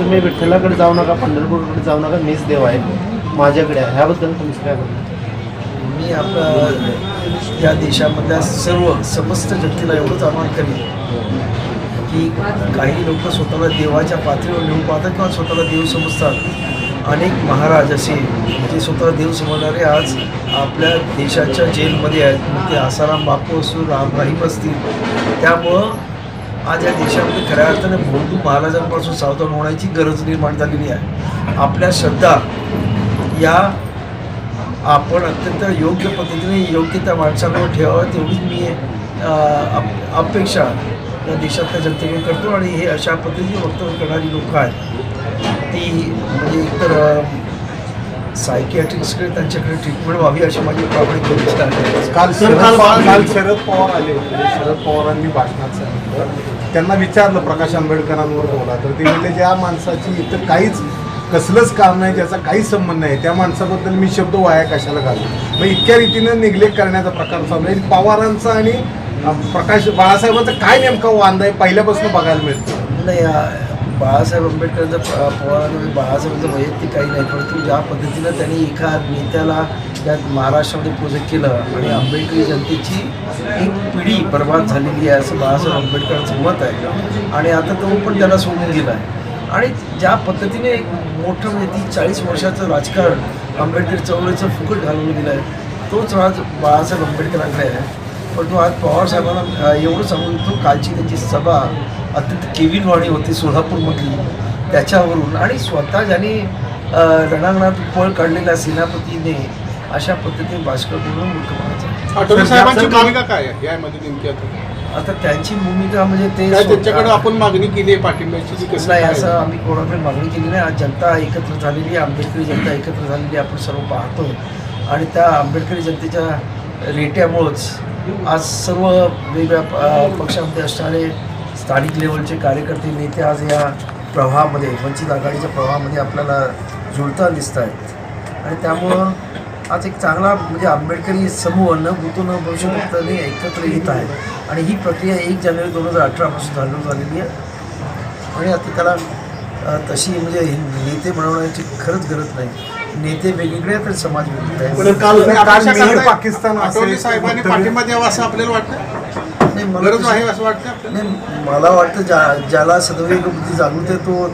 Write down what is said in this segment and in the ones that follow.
तुम्ही विठ्ठलाकडे जाऊ नका पंढरपूरकडे जाऊ नका मीच देव आहे. माझ्याकडे आहे. ह्याबद्दल तुमचं काय म्हणणं मी आपल्या या देशामधल्या सर्व समस्त जनतेला एवढंच आवाहन करेन की काही लोक स्वतःला देवाच्या पातळीवर नेऊन पाहतात किंवा स्वतःला देव समजतात. अनेक महाराज असे जे स्वतःला देव समजणारे आज आपल्या देशाच्या जेलमध्ये आहेत. मग ते आसाराम बापू असो राम राहीम असतील. त्यामुळं आज या देशामध्ये खऱ्या अर्थाने भोंदू महाराजांपासून सावधान होण्याची गरज निर्माण झालेली आहे. आपल्या श्रद्धा या आपण अत्यंत योग्य पद्धतीने योग्य त्या माणसाकडे ठेवावं तेवढीच मी अपेक्षा या देशातल्या जनतेकडे करतो आणि हे अशा पद्धतीने वक्तव्य करणारी लोक आहेत. ती म्हणजे एकतर सायकियाट्रिस्टकडे त्यांच्याकडे ट्रीटमेंट व्हावी अशी माझी प्रामाणिक आहे. काल शरद पवार आले होते. शरद पवारांनी भाषणात सांगितलं त्यांना विचारलं प्रकाश आंबेडकरांवर बोला. तर ते म्हणले ज्या माणसाची इतर काहीच कसलंच काम नाही ज्याचा काहीच संबंध नाही. त्या माणसाबद्दल मी शब्द वाया कशाला घालू? मग इतक्या रीतीनं निग्लेक्ट करण्याचा प्रकार चालू आहे. पवारांचा आणि प्रकाश बाळासाहेबांचा काय नेमका वांदा आहे पहिल्यापासून बघायला मिळतं? नाही बाळासाहेब आंबेडकरांचं प- म्हणजे बाळासाहेबांचं वैयक्तिक काही नाही परंतु ज्या पद्धतीनं त्यांनी एका नेत्याला त्या महाराष्ट्रामध्ये प्रोजेक्ट केलं आणि आंबेडकरी जनतेची एक पिढी बर्बाद झालेली आहे असं बाळासाहेब आंबेडकरांचं मत आहे. आणि आता तो पण त्याला सोडून गेला आहे. आणि ज्या पद्धतीने एक मोठं म्हणजे ती चाळीस वर्षाचं राजकारण आंबेडकर चळवळीचं फुकट घालवलं गेलं आहे तोच राज बाळासाहेब आंबेडकरांकडे आहे. परंतु आज पवारसाहेबांना एवढं सांगू तो कालची त्यांची सभा अत्यंत केविलवाणी होती सोलापूरमधली. त्याच्यावरून आणि स्वतः ज्यांनी रणांगणात पळ काढलेल्या सेनापतीने अशा पद्धतीने आठवले साहेबांची भूमिका काय यामध्ये नेमकी आता? त्यांची भूमिका म्हणजे ते त्यांच्याकडे आपण मागणी केली आहे पाठिंब्याची? जी कसं नाही असं आम्ही कोणाकडे मागणी केली नाही. आज जनता एकत्र झालेली आहे आंबेडकरी जनता एकत्र झालेली आपण सर्व पाहतो आणि त्या आंबेडकरी जनतेच्या रेट्यामुळंच आज सर्व वेगवेगळ्या प- पक्षामध्ये असणारे स्थानिक लेवलचे कार्यकर्ते नेते आज या प्रवाहामध्ये वंचित आघाडीच्या प्रवाहामध्ये आपल्याला जुळता दिसत आहेत आणि त्यामुळं आज एक चांगला म्हणजे आंबेडकरी समूह न भूतो न भविष्यभक्ताने एकत्र येत आहे. आणि ही प्रक्रिया एक जानेवारी दोन हजार अठरापासून चालू झालेली आहे. आणि आता त्याला तशी म्हणजे नेते बनवण्याची खरंच गरज नाही. नेते वेगवेगळे आणि समाज वेगवेगळे पाकिस्तान पाठिंबा द्यावा असं आपल्याला वाटतं? नाही, मला गरज आहे असं वाटतं? नाही मला वाटतं ज्या ज्याला सदैव बुद्धी जागृत आहे तो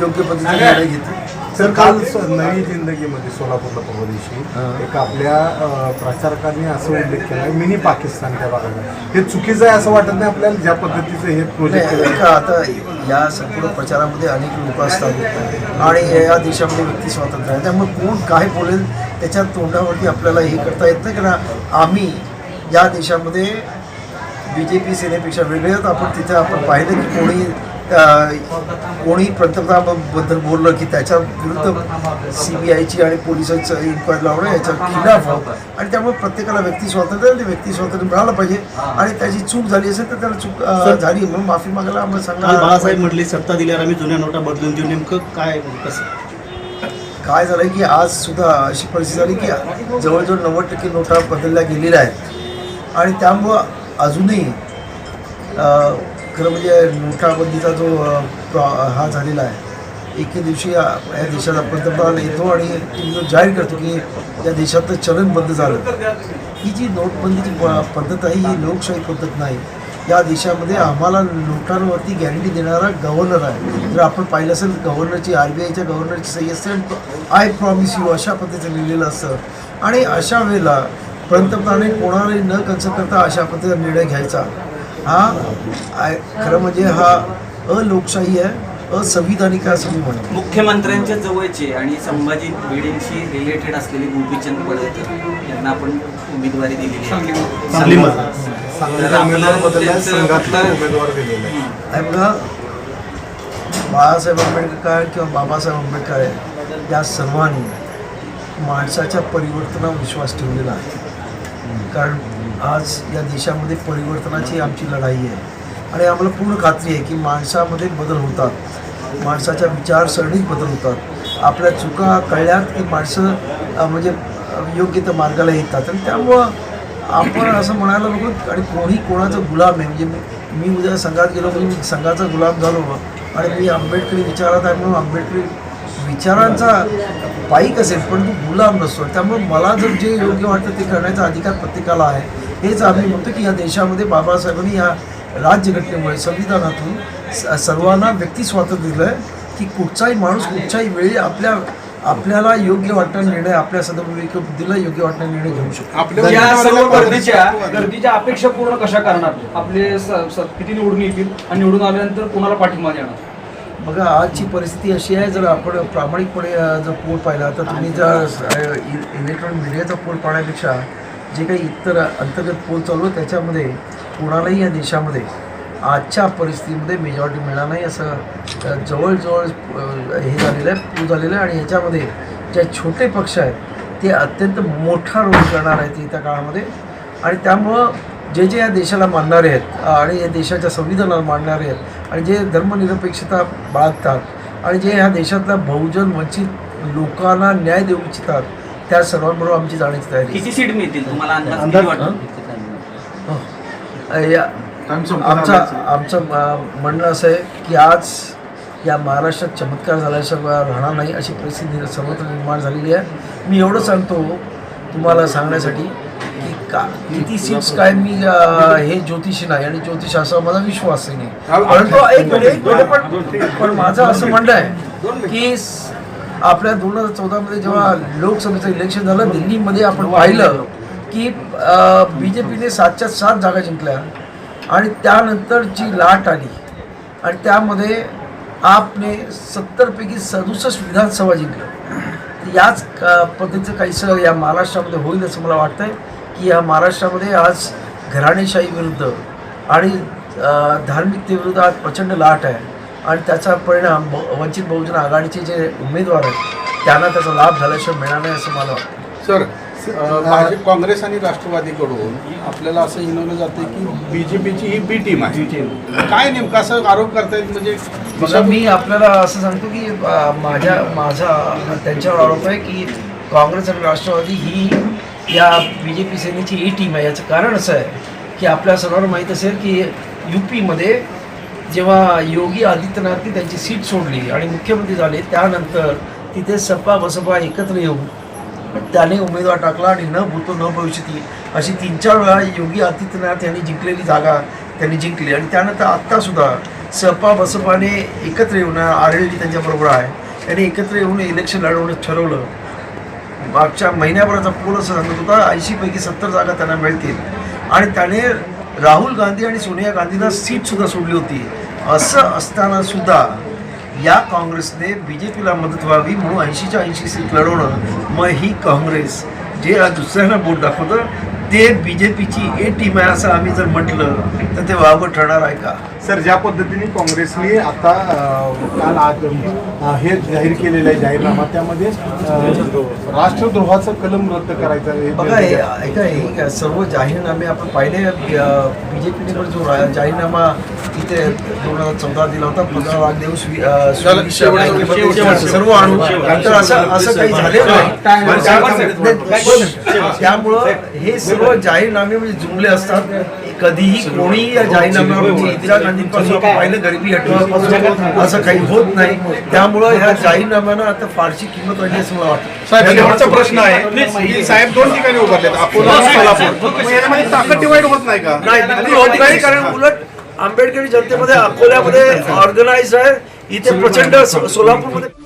योग्य पद्धतीने निर्णय घेतो. सर काल नवी जिंदगीमध्ये सोलापूरला परवा दिवशी. एक आपल्या प्रचारकांनी असं उल्लेख केला मिनी पाकिस्तान त्या भागात. हे चुकीचं आहे असं वाटत नाही आपल्याला ज्या पद्धतीचं हे प्रोजेक्ट केलं का आता या संपूर्ण प्रचारामध्ये अनेक लोक असतात. आणि या देशामध्ये व्यक्ती स्वातंत्र्य आहे. त्यामुळे कोण काय बोलेल त्याच्या तोंडावरती आपल्याला हे करता येत नाही. कारण आम्ही या देशामध्ये बी जे पी सेनेपेक्षा वेगळे आहोत आपण तिथे आपण पाहिलं की कोणी कोणी पंतप्रधानाबद्दल बोललं की त्याच्या विरुद्ध सी बी आयची आणि पोलिसांचं इन्क्वायरी लावणं याच्या खिलाफ आणि त्यामुळे प्रत्येकाला व्यक्ती स्वातंत्र्य ते व्यक्ती स्वातंत्र्य मिळालं पाहिजे. आणि त्याची चूक झाली असेल तर त्याला चूक झाली. म्हणून माफी मागायला आम्हाला सांगा. बाळासाहेब म्हटले सत्ता दिल्यावर आम्ही जुन्या नोटा बदलून देऊ. नेमकं काय कसं? काय झालं की आज सुद्धा अशी परिस्थिती झाली की जवळजवळ नव्वद टक्के नोटा बदलल्या गेलेल्या आहेत. आणि त्यामुळं अजूनही खरं म्हणजे नोटाबंदीचा जो प्रॉ हा झालेला आहे एके दिवशी या देशाचा पंतप्रधान येतो आणि तो जाहीर करतो की या देशातलं चलन बंद झालं. ही जी नोटबंदीची प- पद्धत आहे ही लोकशाही पद्धत नाही. या देशामध्ये आम्हाला नोटांवरती गॅरंटी देणारा गव्हर्नर आहे. जर आपण पाहिलं असेल गव्हर्नरची आर बी आयच्या गव्हर्नरची सही असेल आय प्रॉमिस यू अशा पद्धतीचं लिहिलेलं असतं. आणि अशा वेळेला पंतप्रधानाने कोणालाही न कन्सल्ट करता अशा पद्धतीचा निर्णय घ्यायचा. हा आय- खरं म्हणजे हा अलोकशाही आहे असंविधानिक आहे असं मी म्हणतो मुख्यमंत्र्यांच्या जवळचे आणि संभाजी भिडेंशी रिलेटेड असलेले गोपीचंद पडळकर यांना आपण उमेदवारी दिलेली आहे. आहे बघा बाळासाहेब आंबेडकर काय किंवा बाबासाहेब आंबेडकर आहे या सर्वांनी माणसाच्या परिवर्तनावर विश्वास ठेवलेला आहे. कारण आज या देशामध्ये परिवर्तनाची आमची लढाई आहे. आणि आम्हाला पूर्ण खात्री आहे की माणसामध्ये बदल होतात. माणसाच्या विचारसरणीत बदल होतात. आपल्या चुका कळल्यात की माणसं म्हणजे योग्य त्या मार्गाला येतात. आणि त्यामुळं आपण असं म्हणायला नको आणि कोणी कोणाचा गुलाम आहे. म्हणजे मी- मी उद्या संघात गेलो म्हणजे मी संघाचा गुलाम झालो. आणि मी आंबेडकरी विचारात आहे म्हणून आंबेडकरी विचारांचा पाईक असेल पण तो गुलाम नसतो. त्यामुळे मला जर जे योग्य वाटतं ते करण्याचा अधिकार प्रत्येकाला आहे. हेच आम्ही म्हणतो की या देशामध्ये बाबासाहेबांनी या राज्यघटनेमुळे संविधानातून सर्वांना व्यक्ती स्वातंत्र्य दिलं आहे की कुठचाही माणूस कुठच्याही वेळी आपल्या आपल्याला योग्य वाटणारा निर्णय आपल्या सदविवेक बुद्धीला योग्य वाटणारा निर्णय घेऊ शकतो. आपल्या या सर्व गर्दीच्या गर्दीच्या अपेक्षा पूर्ण कशा करणार? आपले किती निवडून येतील? आणि निवडून आल्यानंतर कोणाला पाठिंबा देणार? बघा आजची परिस्थिती अशी आहे जर आपण प्रामाणिकपणे जर पोल पाहिला तर तुम्ही जर इलेक्ट्रॉनिक मीडियाचा पोल पाहण्यापेक्षा जे काही इतर अंतर्गत पोल चालू आहे त्याच्यामध्ये कोणालाही या देशामध्ये आजच्या परिस्थितीमध्ये मेजॉरिटी मिळणार नाही असं जवळजवळ हे झालेलं आहे पूल झालेलं आहे आणि ह्याच्यामध्ये जे छोटे पक्ष आहेत ते अत्यंत मोठा रोल करणार आहेत येत्या काळामध्ये. आणि त्यामुळं जे जे या देशाला मानणारे आहेत आणि या देशाच्या संविधानाला मानणारे आहेत आणि जे धर्मनिरपेक्षता बाळगतात आणि जे ह्या देशातल्या बहुजन वंचित लोकांना न्याय देऊ इच्छितात त्या सर्वांबरोबर आमची जाण्याची तयारी आहे. किती सीट मिळतील? तुम्हाला या आमचा आमचं म- म्हणणं असं आहे की आज या महाराष्ट्रात चमत्कार झाल्याशिवाय राहणार नाही अशी परिस्थिती सर्वत्र निर्माण झालेली आहे. मी एवढं सांगतो तुम्हाला सांगण्यासाठी की? किती सीट्स काय मी हे ज्योतिषी नाही आणि ज्योतिष असा माझा विश्वासही नाही. परंतु एक मिनिट एक मिनिट पण पण माझं असं म्हणणं आहे की आपल्या दोन हजार चौदामध्ये जेव्हा लोकसभेचं इलेक्शन झालं दिल्लीमध्ये आपण पाहिलं की बी जे पीने सातच्या सात जागा जिंकल्या आणि त्यानंतर जी लाट आली आणि त्यामध्ये आपने सत्तरपैकी सदुसष्ट विधानसभा जिंकल्या. याच पद्धतीचं काहीसं या महाराष्ट्रामध्ये होईल असं मला वाटतं आहे की या महाराष्ट्रामध्ये आज घराणेशाही विरुद्ध आणि धार्मिकतेविरुद्ध आज प्रचंड लाट आहे. आणि त्याचा परिणाम ब- वंचित बहुजन आघाडीचे जे उमेदवार आहेत त्यांना त्याचा लाभ झाल्याशिवाय मिळणार नाही असं मला वाटतं. सर भाजप काँग्रेस आणि राष्ट्रवादीकडून आपल्याला असं हिनवलं जातं की बीजेपीची ही बी टीम आहे. काय नेमका असं आरोप करतायत? म्हणजे बघा मी आपल्याला असं सांगतो की माझ्या माझा त्यांच्यावर आरोप आहे की काँग्रेस आणि राष्ट्रवादी ही या बी जे पी सेनेची ही टीम आहे. याचं कारण असं आहे की आपल्या सर्वांना माहीत असेल की यू पीमध्ये जेव्हा योगी आदित्यनाथनी त्यांची सीट सोडली आणि मुख्यमंत्री झाले त्यानंतर तिथे सपा बसपा एकत्र येऊन त्याने उमेदवार टाकला आणि न भूतो न भविष्यती अशी तीन चार वेळा योगी आदित्यनाथ यांनी जिंकलेली जागा त्यांनी जिंकली. आणि त्यानंतर आत्तासुद्धा सपा बसपाने एकत्र येऊन आर एल डी त्यांच्याबरोबर आहे. त्यांनी एकत्र येऊन इलेक्शन लढवणं ठरवलं. मागच्या महिन्याभराचा पूल असं सांगत होता ऐंशीपैकी सत्तर जागा त्यांना मिळतील. आणि त्याने राहुल गांधी आणि सोनिया गांधींना सीटसुद्धा सोडली होती. असं असतानासुद्धा या काँग्रेसने बी जे पीला मदत व्हावी म्हणून ऐंशीच्या ऐंशी सीट लढवणं मग ही काँग्रेस जे आज दुसऱ्यांना बोट दाखवतं ते बी जे पीची ए टीम आहे असं आम्ही जर म्हटलं तर ते वावं ठरणार आहे का? सर ज्या पद्धतीने काँग्रेसने आता काल आज हे जाहीर केलेलं आहे जाहीरनामा त्यामध्ये राष्ट्रद्रोहाचं कलम रद्द करायचं आहे. बघा हे ऐका हे सर्व जाहीरनामे आपण पाहिले बी जे पीने पण जो जाहीरनामा इथे दोन हजार चौदा दिला होता पंधरा लाख देऊ. सर्व आणू. नंतर असं असं काही झालेलं नाही. त्यामुळं हे सर्व जाहीरनामे म्हणजे जुमले असतात. कधीही कोणीही या जाहीरनाम्यावर इंदिरा गांधींपासून आपण पाहिलं गरिबी हटवापासून असं काही होत नाही. त्यामुळं ह्या जाहीरनाम्यानं आता फारशी किंमत वाढली असं मला वाटतं. साहेब शेवटचा प्रश्न आहे. की साहेब दोन ठिकाणी उभारलेत. अकोला आणि सोलापूर. मग याच्यामध्ये ताकद डिवाइड होत नाही का? नाही बिलकुल होत नाही कारण उलट आंबेडकरी जनतेमध्ये अकोल्यामध्ये ऑर्गनाइज आहे. इथे प्रचंड सोलापूरमध्ये